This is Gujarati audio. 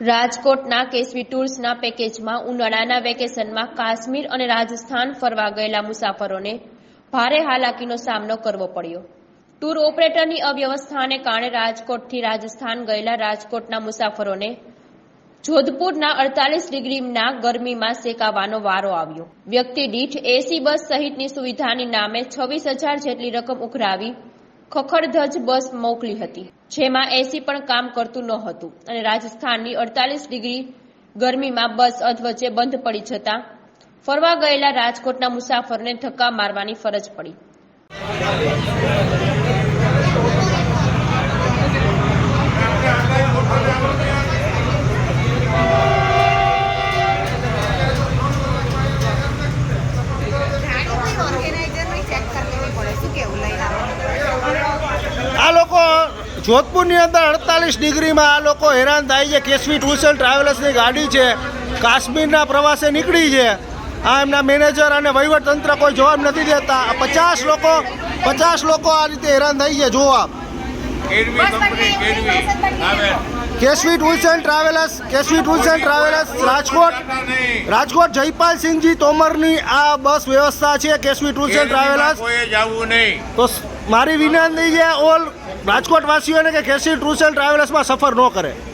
રાજકોટના કેસવી ટૂર્સના પેકેજમાં ઉનાળાના વેકેશનમાં કાશ્મીર અને રાજસ્થાન ફરવા ગયેલા મુસાફરોને ભારે હાલાકીનો સામનો કરવો પડ્યો. ટૂર ઓપરેટરની અવ્યવસ્થાને કારણે રાજકોટથી રાજસ્થાન ગયેલા રાજકોટના મુસાફરોને જોધપુરના અડતાલીસ ડિગ્રીના ગરમીમાં શેકાવાનો વારો આવ્યો. વ્યક્તિ દીઠ એસી બસ સહિતની સુવિધાની નામે છવ્વીસ હજાર જેટલી રકમ ઉઘરાવી ખખડધજ બસ મોકલી હતી, જેમાં એસી પણ કામ કરતું ન હતું અને રાજસ્થાનની અડતાલીસ ડિગ્રી ગરમીમાં બસ અધવચ્ચે બંધ પડી જતા ફરવા ગયેલા રાજકોટના મુસાફરને ધક્કા મારવાની ફરજ પડી ગાડી કોઈ ઓર્ગેનાઇઝર નહીં ચેક કરી લેવી પડે શું કેવું લઈને આવો આ લોકો જોધપુરની અંદર અડતાલીસ ડિગ્રીમાં આ લોકો હેરાન થાય છે. કેસવી ટૂર્સ એન્ડ ટ્રાવેલર્સની ગાડી છે. કાશ્મીરના પ્રવાસે નીકળી છે. આ એમના મેનેજર અને વહીવટતંત્ર કોઈ જવાબ નથી દેતા. પચાસ લોકો પચાસ લોકો આ રીતે હેરાન થઈ છે. જુઓ KSV tours and travellers KSV tours and travellers Rajkot Rajkot Jaypalsinhji તોમરની આ બસ વ્યવસ્થા છે કેશવી ટૂર્સ એન્ડ ટ્રાવેલર્સ. કોઈ જવું નહીં. તો મારી વિનંતી છે ઓલ રાજકોટ વાસીઓને કે કેશવી ટૂર્સ એન્ડ ટ્રાવેલર્સમાં સફર ન કરે.